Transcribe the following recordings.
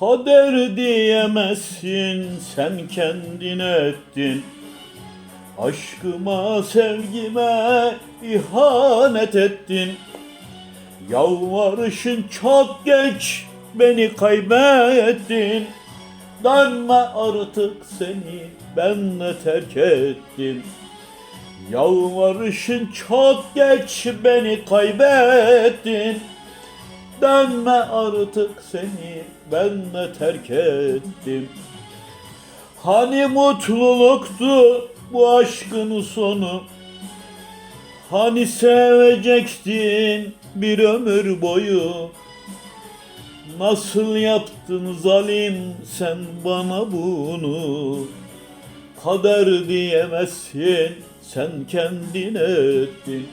Kader diyemezsin sen kendin ettin. Aşkıma sevgime ihanet ettin. Yalvarışın çok geç beni kaybettin. Dönme artık seni benle terk ettim. Yalvarışın çok geç beni kaybettin Dönme artık seni benle terk ettim. Hani mutluluktu bu aşkın sonu? Hani sevecektin bir ömür boyu? Nasıl yaptın zalim sen bana bunu? Kader diyemezsin sen kendin ettin.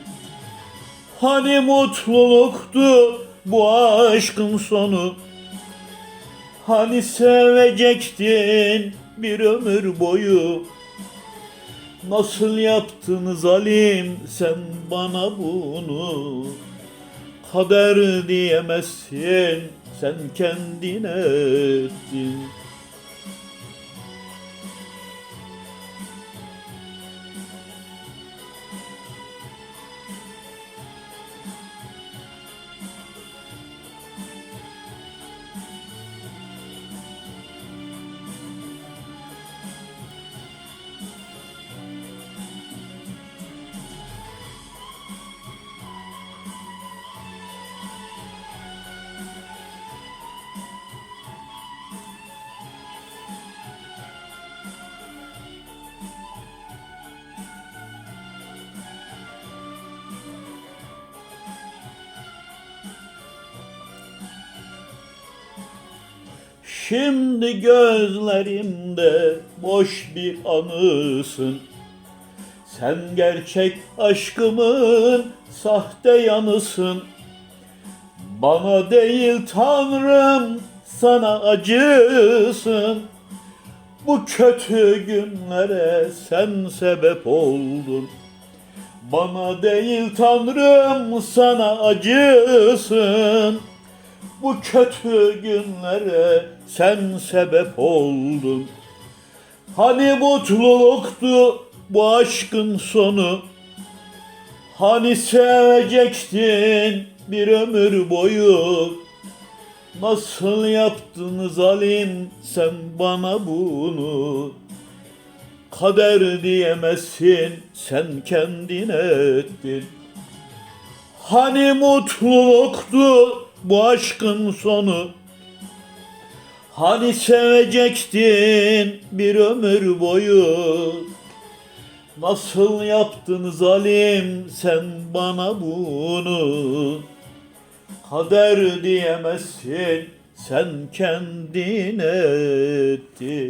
Hani mutluluktu bu aşkın sonu. Hani sevecektin bir ömür boyu? Nasıl yaptın zalim sen bana bunu? Kader diyemezsin sen kendin ettin Şimdi gözlerimde boş bir anısın. Sen gerçek aşkımın sahte yanısın. Bana değil Tanrım sana acısın. Bu kötü günlere sen sebep oldun. Bana değil Tanrım sana acısın bu kötü günlere sen sebep oldun. Hani mutluluktu bu aşkın sonu. Hani sevecektin bir ömür boyu. Nasıl yaptın zalim sen bana bunu? Kader diyemezsin sen kendin ettin. Hani mutluluktu bu aşkın sonu? Hani sevecektin bir ömür boyu? Nasıl yaptın zalim sen bana bunu? Kader diyemezsin sen kendin ettin.